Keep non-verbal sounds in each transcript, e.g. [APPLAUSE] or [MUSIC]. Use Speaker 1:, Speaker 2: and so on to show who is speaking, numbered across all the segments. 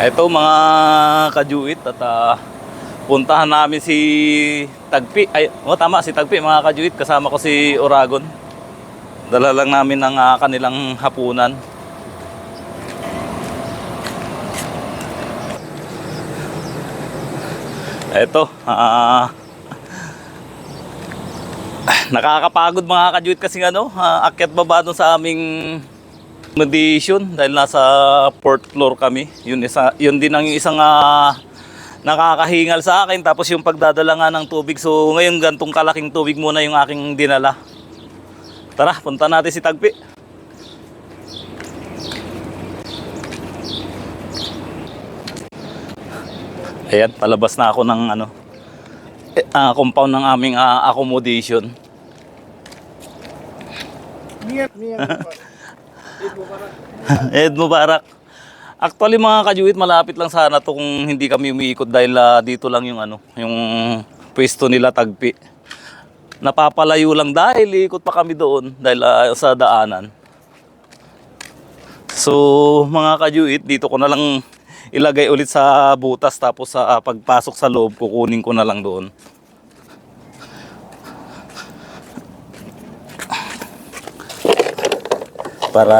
Speaker 1: Ito mga kajuit at ah, puntahan namin si Tagpi. Ay, oh, tama si Tagpi mga kajuit. Kasama ko si Oragon. Dala lang namin ang ah, kanilang hapunan. Ito, ah nakakapagod mga kajuit kasi ano, ah, akyat baba doon sa aming accommodation dahil nasa fourth floor kami. Yun, isa, yun din ang isang ah, nakakahingal sa akin. Tapos yung pagdadala nga ng tubig. So ngayon gantong kalaking tubig muna yung aking dinala. Tara, punta natin si Tagpi. Ayan, palabas na ako ng ano, ah, compound ng aming ah, accommodation.
Speaker 2: Miyat, miyat. [LAUGHS]
Speaker 1: Ed Mubarak. Actually mga kajuit, malapit lang sana to kung hindi kami umiikot dahil ah, dito lang yung ano, yung pwesto nila tagpi. Napapalayo lang dahil ikot pa kami doon dahil ah, sa daanan. So mga kajuit, dito ko na lang ilagay ulit sa butas tapos sa ah, pagpasok sa loob kukunin ko na lang doon. Para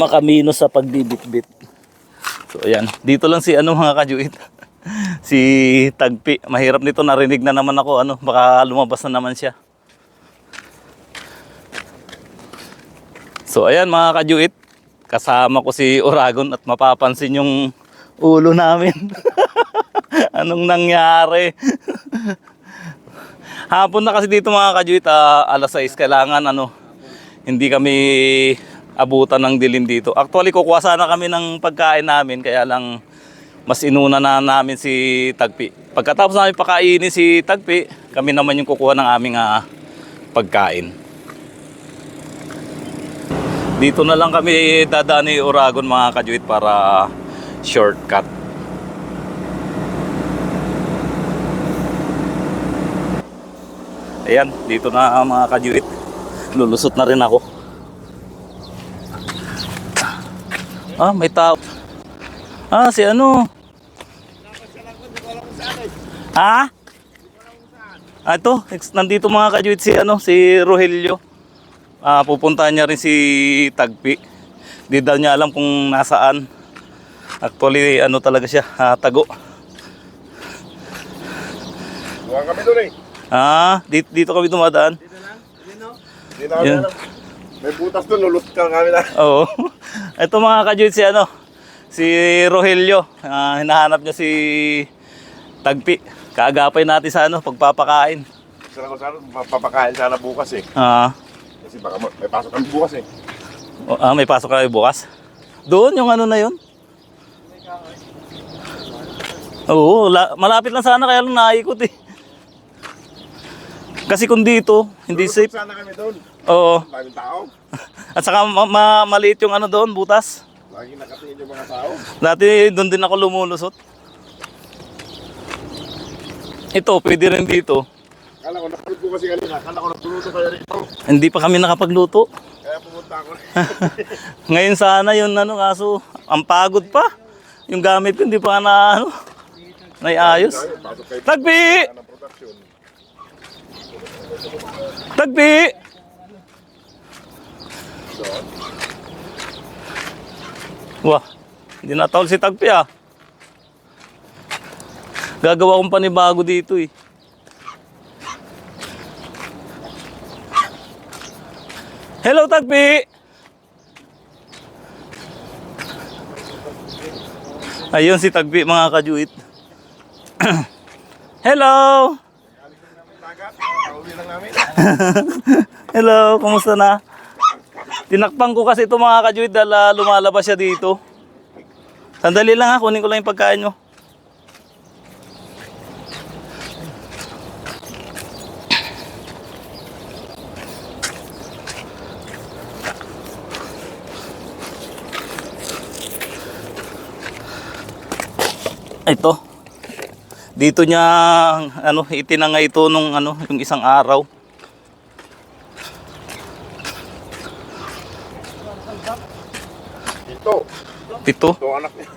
Speaker 1: makamino sa pagbibitbit. So ayan, dito lang si ano mga kajuit. [LAUGHS] si Tagpi. Mahirap nito narinig na naman ako ano, baka lumabas na naman siya. So ayan mga kajuit, kasama ko si Oragon at mapapansin yung ulo namin. [LAUGHS] Anong nangyari? [LAUGHS] Hapon na kasi dito mga kajuit, ah, alas 6 kailangan ano, hindi kami abutan ng dilim dito. Actually, kukuha sana kami ng pagkain namin, kaya lang mas inuna na namin si Tagpi. Pagkatapos namin pakainin si Tagpi, kami naman yung kukuha ng aming ah, pagkain. Dito na lang kami dadaan ni Oragon mga kajuit para shortcut. Ayan, dito na mga kajuit. Lulusot na rin ako. Ah, may tao. Ah, si ano? Ha? Ah, ito, ex- nandito mga kajuit si ano, si Rogelio. Ah, pupuntahan niya rin si Tagpi. Di daw niya alam kung nasaan. Actually, ano talaga siya, ah, tago.
Speaker 2: Buwan kami doon eh.
Speaker 1: Ah, dito, dito kami dumadaan.
Speaker 2: Hindi na kami
Speaker 1: Yan.
Speaker 2: alam. May butas doon, lulot ka kami na. [LAUGHS]
Speaker 1: Oo. Ito mga kajuit si ano, si Rogelio. Ah, hinahanap niya si Tagpi. Kaagapay natin sa ano, pagpapakain.
Speaker 2: Sana ko sana, papakain sana bukas eh.
Speaker 1: Ah,
Speaker 2: Kasi baka ma- may pasok kami bukas eh.
Speaker 1: o- ah, may pasok kayo bukas. Doon yung ano na yun. Oo, la- malapit lang sana kaya lang naikot eh. Kasi kung dito, hindi
Speaker 2: Lulot
Speaker 1: safe.
Speaker 2: sana kami doon.
Speaker 1: Oo.
Speaker 2: Daming tao. [LAUGHS]
Speaker 1: At saka ma- ma- maliit yung ano doon, butas.
Speaker 2: Laging nakatingin yung mga tao.
Speaker 1: Dati doon din ako lumulusot. Ito, pwede rin dito.
Speaker 2: Kala ko, napulot ko kasi kanina. Kala ko napuluto kayo rito.
Speaker 1: Hindi pa kami nakapagluto.
Speaker 2: Kaya pumunta ako. [LAUGHS]
Speaker 1: Ngayon sana yun ano, kaso ang pagod pa. Yung gamit ko hindi pa na ano, naiayos.
Speaker 2: Tayo, pasok kayo
Speaker 1: Tagpi!
Speaker 2: ng production.
Speaker 1: Tagpi! Wah, hindi natawal si Tagpi ah. Gagawa kong panibago dito eh. Hello Tagpi! Ayun si Tagpi mga kajuit. [CLEARS THROAT] Hello! [LAUGHS] Hello, kumusta na? Tinakpan ko kasi ito mga kajuit dahil ah, lumalabas siya dito. Sandali lang ha, kunin ko lang yung pagkain nyo. Ito. Dito niya ano itinangay ito nung ano yung isang araw.
Speaker 2: Dito.
Speaker 1: Pito.
Speaker 2: Ito anak niya.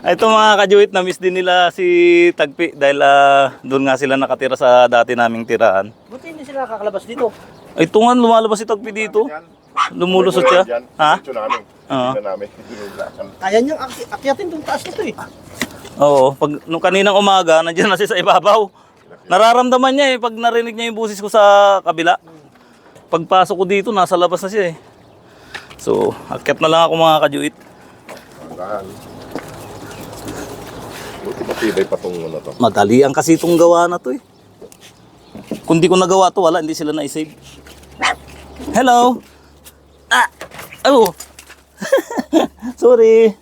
Speaker 1: Ay, Ito mga kajuit, na-miss din nila si Tagpi dahil ah, doon nga sila nakatira sa dati naming tirahan.
Speaker 3: Buti hindi sila nakakalabas dito.
Speaker 1: Ay, ito nga, lumalabas si Tagpi dito. Lumulusot siya.
Speaker 2: Yan.
Speaker 1: Ha?
Speaker 2: Ito namin.
Speaker 1: Oo.
Speaker 2: Ito namin. Dinulakan.
Speaker 3: Kaya niyang akyatin itong taas nito eh.
Speaker 1: Oo, pag nung kaninang umaga, nandiyan na siya sa ibabaw. Nararamdaman niya eh pag narinig niya yung busis ko sa kabila. Pagpasok ko dito, nasa labas na siya eh. So, akyat na lang ako mga kajuit.
Speaker 2: Hanggaan. Buti matibay pa tong ano to.
Speaker 1: Madali ang kasi itong gawa na to eh. Kung di ko nagawa to, wala, hindi sila na-save. Hello! Ah! Oh! [LAUGHS] Sorry!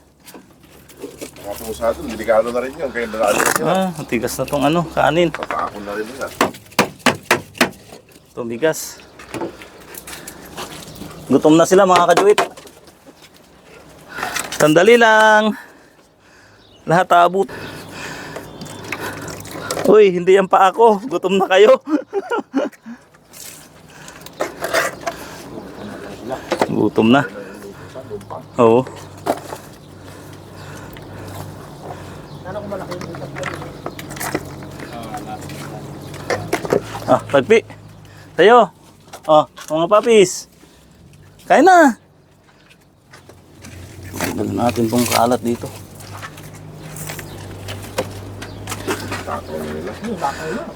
Speaker 2: Mga pusa ito, delikado na rin yun. Kaya nalalo na sila.
Speaker 1: Ah, matigas na tong ano, kanin.
Speaker 2: Tatapon na rin nila.
Speaker 1: Tumigas. Gutom na sila mga kajuit. Sandali lang. Lahat abot. Uy, hindi yan pa ako. Gutom na kayo. [LAUGHS] Gutom na. Oo.
Speaker 3: Ano kung malaki yung butas ko?
Speaker 1: Ah, tagpi. Tayo. Oh, mga papis. Kain na. Tignan natin tong kalat dito.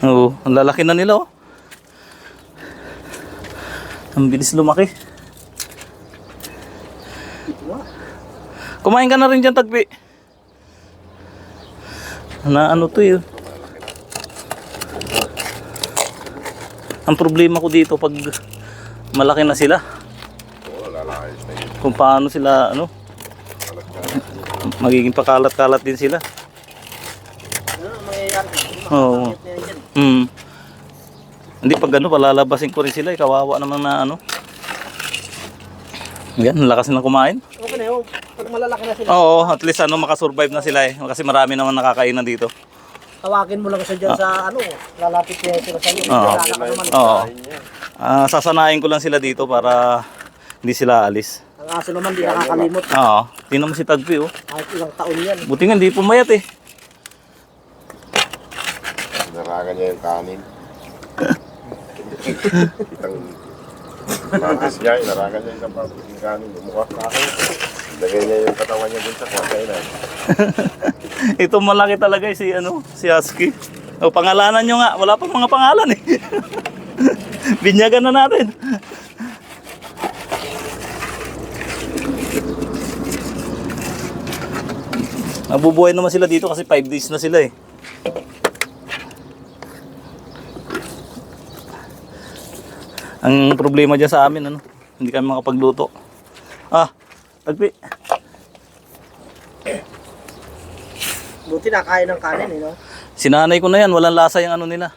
Speaker 1: Oo, ang lalaki na nila oh. Ang bilis lumaki. Kumain ka na rin dyan, Tagpi. Na ano to yun? Ang problema ko dito pag malaki na sila,
Speaker 2: na
Speaker 1: kung paano sila, ano, magiging pakalat-kalat din sila. Oo.
Speaker 3: Na dyan.
Speaker 1: Hmm. Hindi pag ano, palalabasin ko rin sila, eh, kawawa naman na ano. Yan, lakas nilang kumain.
Speaker 3: Okay na yun. Pag malalaki na sila,
Speaker 1: Oo, at least ano, makasurvive na sila eh. Kasi marami naman nakakainan dito.
Speaker 3: Tawagin mo lang siya dyan sa ano, lalapit niya sila sa iyo.
Speaker 1: Oo.
Speaker 3: Wala ka naman.
Speaker 1: Oo.
Speaker 2: Niya.
Speaker 1: Ah, sasanayin ko lang sila dito para hindi sila alis.
Speaker 3: Ang aso naman di nakakalimot.
Speaker 1: Oo. Tingnan mo si Tagpi oh.
Speaker 3: Kahit ilang taon yan.
Speaker 1: Buti nga hindi pumayat eh.
Speaker 2: Naragan niya yung kanin. [LAUGHS] Itang Mantis niya, inaragan niya kapatid yung kanin. Yung mukha. Lagay niya yung katawan niya dun sa kwartainan. [LAUGHS]
Speaker 1: Ito malaki talaga eh, si ano, si Husky. O pangalanan nyo nga, wala pang mga pangalan eh. [LAUGHS] Binyagan na natin. Nabubuhay naman sila dito kasi 5 days na sila eh. Ang problema dyan sa amin, ano, hindi kami makapagluto. Ah, tagpi.
Speaker 3: Buti nakain ng kanin eh, no?
Speaker 1: Sinanay ko na yan, walang lasa yung ano nila.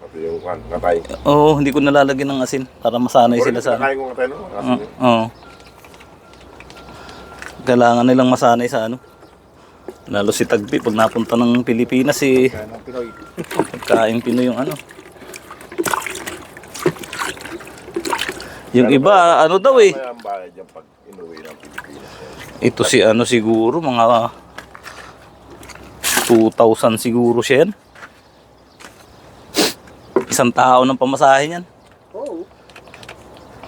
Speaker 2: Pati yung kan, katay.
Speaker 1: Oo, hindi ko nalalagyan ng asin para masanay sila sa.
Speaker 2: Nakain ko katay no? Kasi
Speaker 1: Oo. oo. Kailangan nilang masanay sa ano. Lalo si Tagpi pag napunta ng Pilipinas si
Speaker 2: kaya ng Pinoy.
Speaker 1: pagkain Pinoy yung ano. Yung iba ano daw eh.
Speaker 2: Kaya ang bayad yan pag inuwi ng Pilipinas.
Speaker 1: Ito si ano siguro mga 2,000 siguro siya yan. Isang tao ng pamasahe niyan.
Speaker 3: Oo.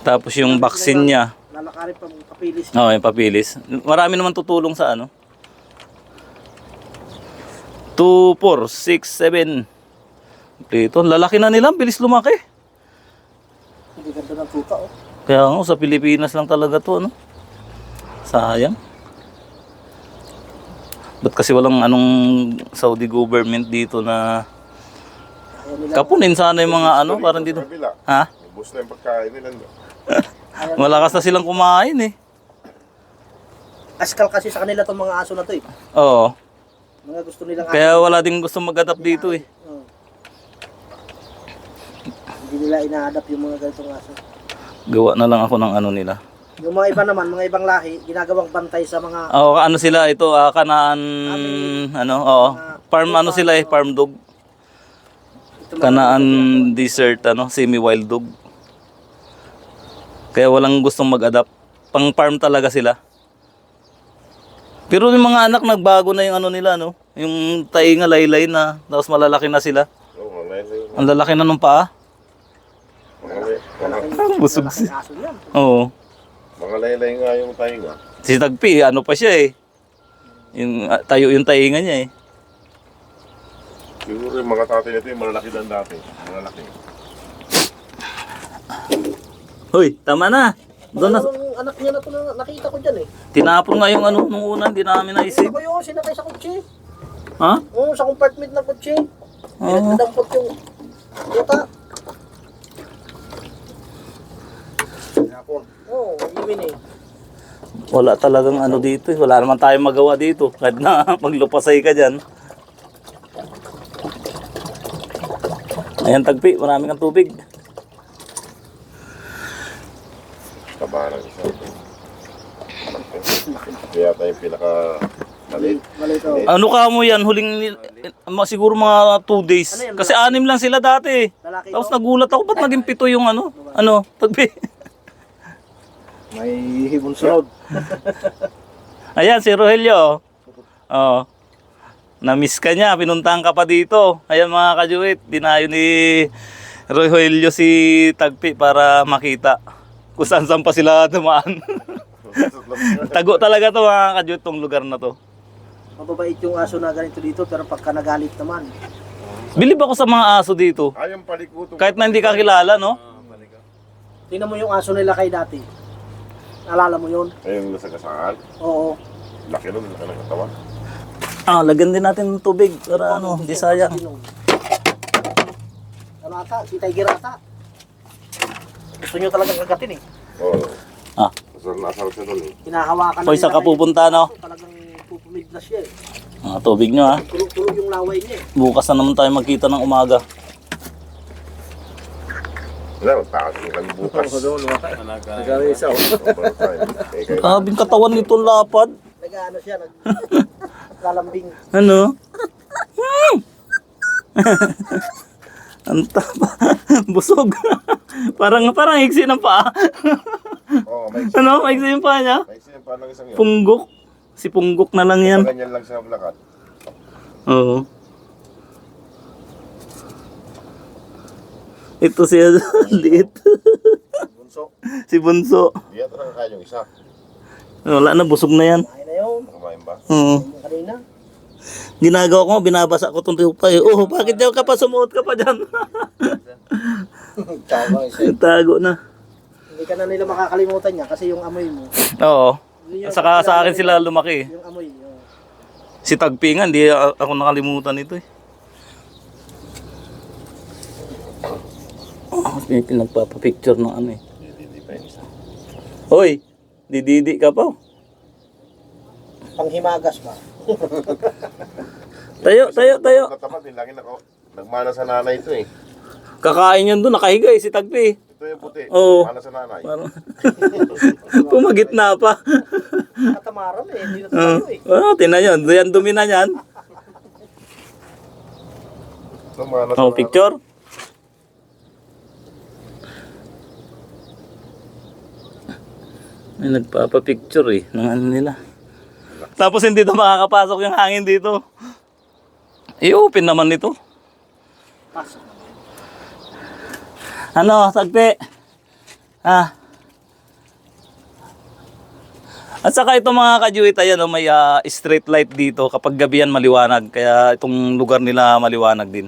Speaker 1: Tapos yung vaccine niya,
Speaker 3: Lalakarin pa mong kapilis.
Speaker 1: Oo, yung papilis. Marami naman tutulong sa ano. 2, 4, 6, 7. Dito, lalaki na nila, bilis lumaki.
Speaker 3: Tuta, oh.
Speaker 1: Kaya nga, sa Pilipinas lang talaga to, ano. Sayang. Ba't kasi walang anong Saudi government dito na kapunin sana yung mga ano, parang dito. Ha?
Speaker 2: Ubus na yung pagkain nila. [LAUGHS]
Speaker 1: Malakas na silang kumain eh.
Speaker 3: Askal kasi sa kanila itong mga aso na to eh.
Speaker 1: Oo.
Speaker 3: Mga gusto nilang
Speaker 1: Kaya wala ding gusto mag-adapt dito eh.
Speaker 3: Oo. Hindi nila ina-adapt yung mga ganitong aso.
Speaker 1: Gawa na lang ako ng ano nila.
Speaker 3: Yung mga iba naman, mga ibang lahi, ginagawang bantay sa mga
Speaker 1: Oo, ano sila ito, ah, kanaan, ano, oo. Farm ano sila eh, farm dog. Kanaan desert, ano, semi-wild dog. Kaya walang gustong mag-adapt. Pang farm talaga sila. Pero yung mga anak nagbago na yung ano nila no. Yung tainga laylay na tapos malalaki na sila.
Speaker 2: Oo, mga laylay.
Speaker 1: Ang lalaki na nung paa.
Speaker 2: Mga lay- mga-
Speaker 1: Ang busog si.
Speaker 3: Kaso yan.
Speaker 1: Oo.
Speaker 2: Mga laylay nga yung tainga.
Speaker 1: Si Tagpi, ano pa siya eh. Yung ah, tayo yung tainga niya eh.
Speaker 2: Siguro yung mga tatay nito yung malalaki dan dati. Malalaki.
Speaker 1: Hoy, tama na. Doon na.
Speaker 3: Yung anak niya na to na nakita ko dyan eh.
Speaker 1: Tinapon nga yung ano nung una, hindi namin naisip.
Speaker 3: Nakita ko yung sinakay sa kutsi.
Speaker 1: Ha?
Speaker 3: Oo, sa compartment ng kutsi.
Speaker 1: Oo.
Speaker 3: Pinagdampot yung yuta. Oo, iwin eh.
Speaker 1: Wala talagang ano dito eh. Wala naman tayong magawa dito. Kahit na [LAUGHS] maglupasay ka dyan. Ayan tagpi, marami kang tubig.
Speaker 2: Ng isa. Kaya tayo yung pinaka maliit.
Speaker 3: Malito.
Speaker 1: Ano ka mo yan? Huling, eh, siguro mga 2 days.
Speaker 3: Ano yan,
Speaker 1: Kasi anim lang sila dati.
Speaker 3: Lalaki
Speaker 1: Tapos nagulat ako, ba't naging pito yung ano? Ano? Tagpi. [LAUGHS]
Speaker 3: May hibon sunod. [LAUGHS]
Speaker 1: Ayan, si Rogelio. Oh. Na-miss ka niya, pinuntahan ka pa dito. Ayan mga kajuit, dinayo ni Rogelio si Tagpi para makita kung saan saan pa sila dumaan. [LAUGHS] Tago talaga to mga kajuit tong lugar na to.
Speaker 3: Mababait yung aso na ganito dito pero pagka nagalit naman.
Speaker 1: Bilib ako sa mga aso dito.
Speaker 2: Ay, yung palikuto.
Speaker 1: Kahit na hindi ka kilala, no?
Speaker 3: Tingnan mo yung aso nila kay dati. Naalala mo yun?
Speaker 2: Ayun, nasa gasaan.
Speaker 3: Oo.
Speaker 2: Laki nun, laki ng katawan.
Speaker 1: Ah, lagyan din natin ng tubig para ano, di sayang.
Speaker 3: Sinong? Ano ata? Si Tiger ata. Gusto nyo talagang kagatin eh.
Speaker 2: Oo.
Speaker 1: Ah,
Speaker 2: Asal na asal siya nun eh.
Speaker 3: Hinahawakan
Speaker 1: hoy, saan ka pupunta, no?
Speaker 3: Talagang pupumid na siya eh.
Speaker 1: Ah, tubig nyo, ha?
Speaker 3: Tulog-tulog yung laway niya eh.
Speaker 1: Bukas na naman tayo magkita ng umaga.
Speaker 2: Wala, magtakas mo kami bukas.
Speaker 3: Oh.
Speaker 2: Time. Eh, kayo.
Speaker 1: Grabing katawan nito lapad.
Speaker 3: Nag-ano siya, nag [LAUGHS] lalambing.
Speaker 1: Ano? Hmm. [LAUGHS] Ang taba. Busog. [LAUGHS] parang parang iksi ng paa.
Speaker 2: Oo, may
Speaker 1: ano? Maiksi yung paa niya?
Speaker 2: May siya pa lang isang yun.
Speaker 1: Punggok. Si Punggok na lang yan.
Speaker 2: Ganyan lang siya maglakad.
Speaker 1: Oo. Ito siya [LAUGHS] liit.
Speaker 3: Bunso.
Speaker 1: si Bunso.
Speaker 2: Di yata nakakaya yung isa.
Speaker 1: Wala na, busog na yan.
Speaker 3: Ay na yun.
Speaker 2: Kumain ba?
Speaker 1: Oo.
Speaker 3: Kanina.
Speaker 1: Ginagawa ko, binabasa ko itong tupay. Oh, bakit daw ka pa sumuot ka pa dyan? [LAUGHS]
Speaker 3: Tama isa.
Speaker 1: Tago na.
Speaker 3: Hindi ka na nila makakalimutan niya kasi yung amoy mo.
Speaker 1: Oo.
Speaker 3: Yun yung-
Speaker 1: Saka sa akin sila lumaki.
Speaker 3: Yung amoy. Yung...
Speaker 1: Si Tagpingan, hindi ako nakalimutan ito eh. Oh, may pinagpapapicture ng ano eh. Hoy, dididi ka pa.
Speaker 3: Panghimagas ba? [LAUGHS]
Speaker 1: Tayo, tayo, tayo.
Speaker 2: Natapat, yung laki nako. Nagmana sa nanay ito eh.
Speaker 1: Kakain yun doon, nakahiga eh, si Tagpi.
Speaker 2: Ito yung puti.
Speaker 1: Oo.
Speaker 2: Mana sa nanay. [LAUGHS]
Speaker 1: Pumagit na pa.
Speaker 3: Katamaran eh. Hindi na
Speaker 1: Oo.
Speaker 3: tayo eh.
Speaker 1: Oh, tinan yun. Yan, dumi na yan. Oh, picture. May nagpapapicture eh, ng ano nila. Tapos hindi na makakapasok yung hangin dito. I-open naman nito.
Speaker 3: Pasok.
Speaker 1: Ano, sagpi? Ah. At saka itong mga kajuit, ayan, oh, may ah, street light dito. Kapag gabi yan, maliwanag. Kaya itong lugar nila maliwanag din.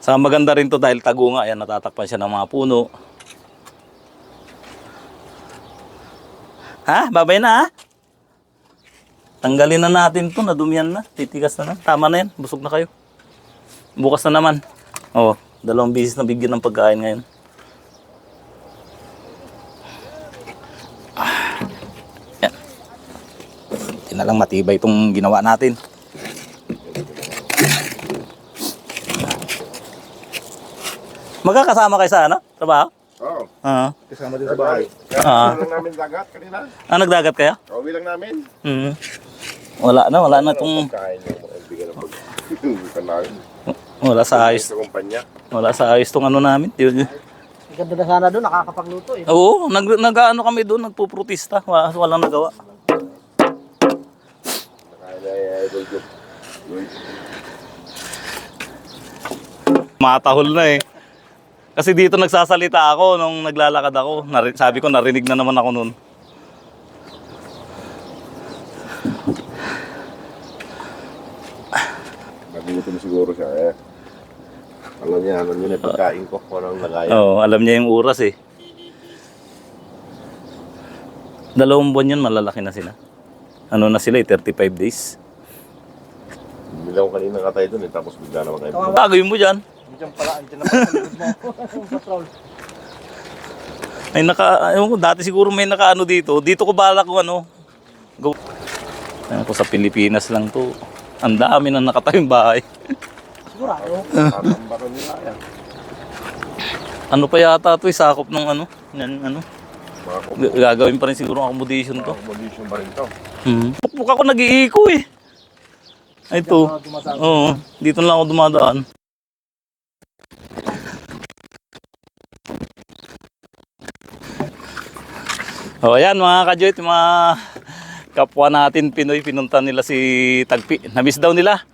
Speaker 1: Sa maganda rin to dahil tago nga. Ayan, natatakpan siya ng mga puno. Ha? Babay na ha? Tanggalin na natin to. Nadumihan na. Titigas na na. Tama na yan. Busog na kayo. Bukas na naman. Oo. Dalawang bisis na bigyan ng pagkain ngayon. Ah. Yan. Hindi na lang matibay itong ginawa natin. Magkakasama kayo sa ano? Trabaho? Ah.
Speaker 2: Kasama din sa bahay. Kaya
Speaker 1: Ah.
Speaker 2: lang namin dagat kanina.
Speaker 1: Ah, nagdagat kayo?
Speaker 2: Kauwi lang namin.
Speaker 1: Hmm. Wala na, wala na itong...
Speaker 2: Pagkain yung mga bigyan ng pag... [LAUGHS] Kanawin.
Speaker 1: Wala sa ayos.
Speaker 2: Sa kumpanya.
Speaker 1: Wala sa ayos itong ano namin. Yun-
Speaker 3: Ang ganda na sana doon, nakakapagluto eh.
Speaker 1: Oo, nag, nag ano kami doon, nagpuprotesta. Wa- Walang nagawa.
Speaker 2: Kaya na idol job.
Speaker 1: Matahol na eh. Kasi dito nagsasalita ako nung naglalakad ako. Nari- sabi ko, narinig na naman ako noon.
Speaker 2: Nagutom siguro siya eh. Alam niya, alam niya na pagkain ko, kung anong lagayan.
Speaker 1: Oo, alam niya yung oras eh. Dalawang buwan yun, malalaki na sila. Ano na sila eh, 35 days.
Speaker 2: Ako kanina katay doon eh, tapos bigla naman kayo.
Speaker 1: Tagayin mo dyan.
Speaker 3: Diyan pala, andyan na pala sa likod mo. Yung patrol.
Speaker 1: May naka, ewan ko, dati siguro may nakaano dito. Dito ko bala kung ano. Go. Ewan ko, sa Pilipinas lang to. Ang dami na nakatayong bahay.
Speaker 3: Sigurado.
Speaker 2: Tatambaro nila yan.
Speaker 1: Ano pa yata to, eh, sakop ng ano. Yan, ano. G- Gagawin pa rin siguro ang accommodation to.
Speaker 2: accommodation pa rin to.
Speaker 1: Hmm. Pukpuk ako nag-iiko eh. Ay, Ito.
Speaker 3: Dumadaan.
Speaker 1: Oo, dito lang ako dumadaan. O ayan mga yung mga kapwa natin Pinoy, pinunta nila si Tagpi. Namiss daw nila.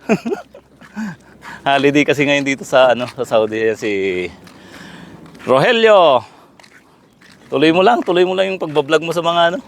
Speaker 1: [LAUGHS] Holiday kasi ngayon dito sa ano sa Saudi ayan si Rogelio. Tuloy mo lang, tuloy mo lang yung pagbablog mo sa mga ano,